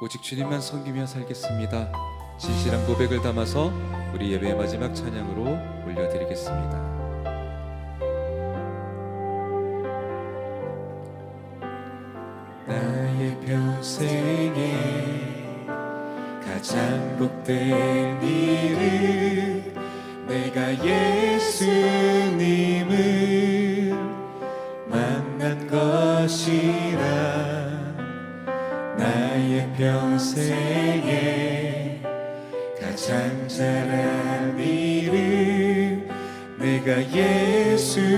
오직 주님만 섬기며 살겠습니다. 진실한 고백을 담아서 우리 예배의 마지막 찬양으로 올려드리겠습니다. 나의 평생에 가장 복된 일은 내가 예수님을 만난 것이라 평생에 가장 잘한 일은 내가 예수님을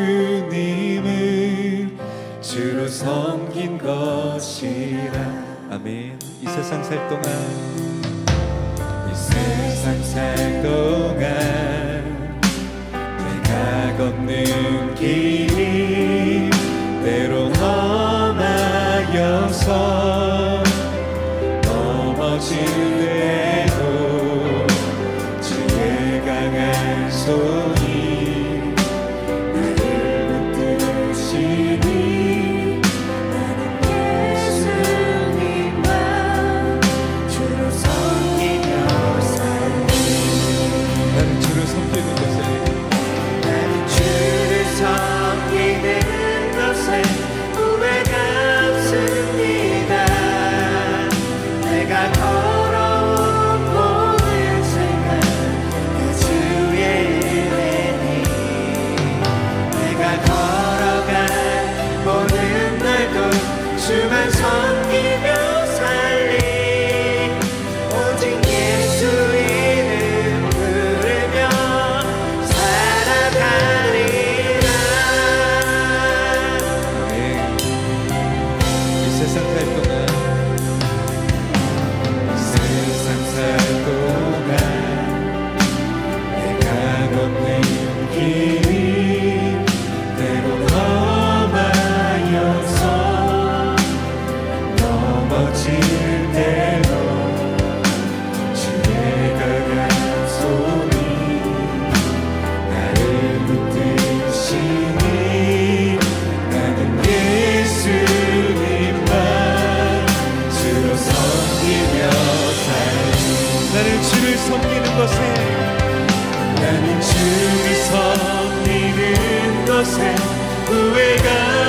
주로 섬긴 것이라. 아멘. 이 세상 살 동안 이 세상 살 동안 내가 걷는 길이 때론 험하여서 세상 살 주를 섬기는 것에 나는 주를 섬기는 것에 후회가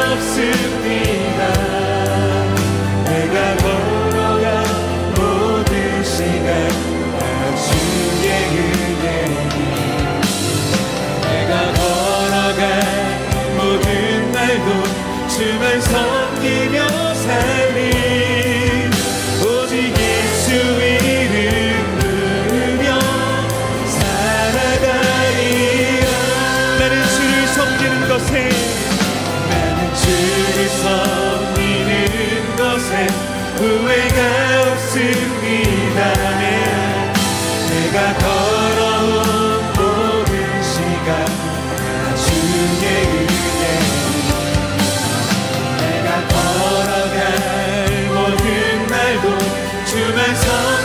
것에 후회가 없습니다. 내가 걸어온 모든 시간 다 주의 은혜. 내가 걸어갈 모든 날도 주만 섬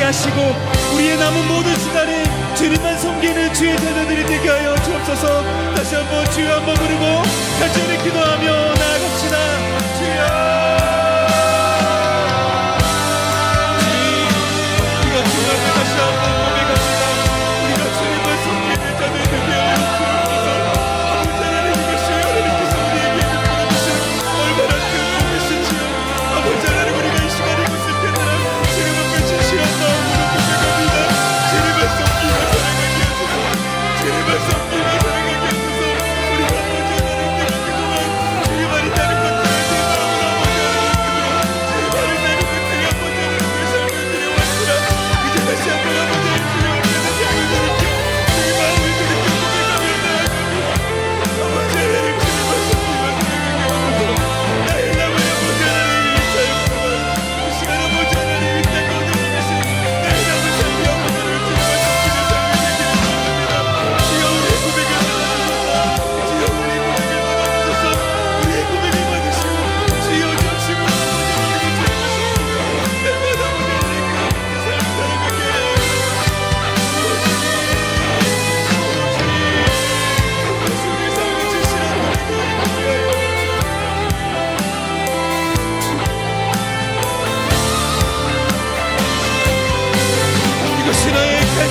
함께 하시고 우리의 남은 모든 시간에 주님만 섬기는 주의 자녀들이 되게 하여 주옵소서. 다시 한번 주여 한번 부르고 간절히 기도하며 나아갑시다. 주여!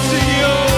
Senhor.